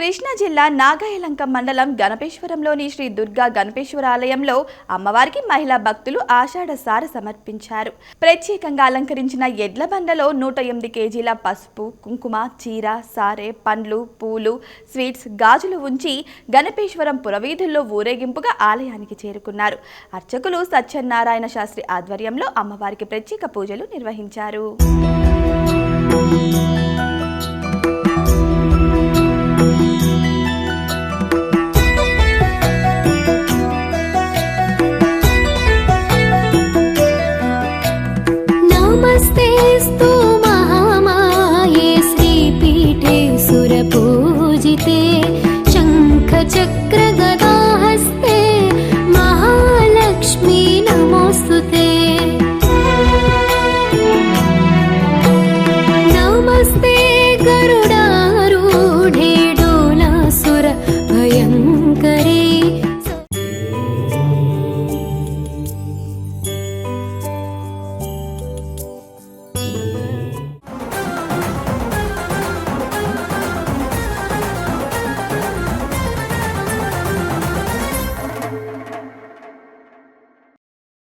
కృష్ణా జిల్లా నాగాయలంక మండలం గణపేశ్వరంలోని శ్రీ దుర్గా గణపేశ్వర ఆలయంలో అమ్మవారికి మహిళా భక్తులు ఆషాఢ సార సమర్పించారు. ప్రత్యేకంగా అలంకరించిన ఎడ్ల బండలో నూట ఎనిమిది కేజీల పసుపు కుంకుమ చీర సారె పండ్లు పూలు స్వీట్స్ గాజులు ఉంచి గణపేశ్వరం పురవీధుల్లో ఊరేగింపుగా ఆలయానికి చేరుకున్నారు. అర్చకులు సత్యనారాయణ శాస్త్రి ఆధ్వర్యంలో అమ్మవారికి ప్రత్యేక పూజలు నిర్వహించారు.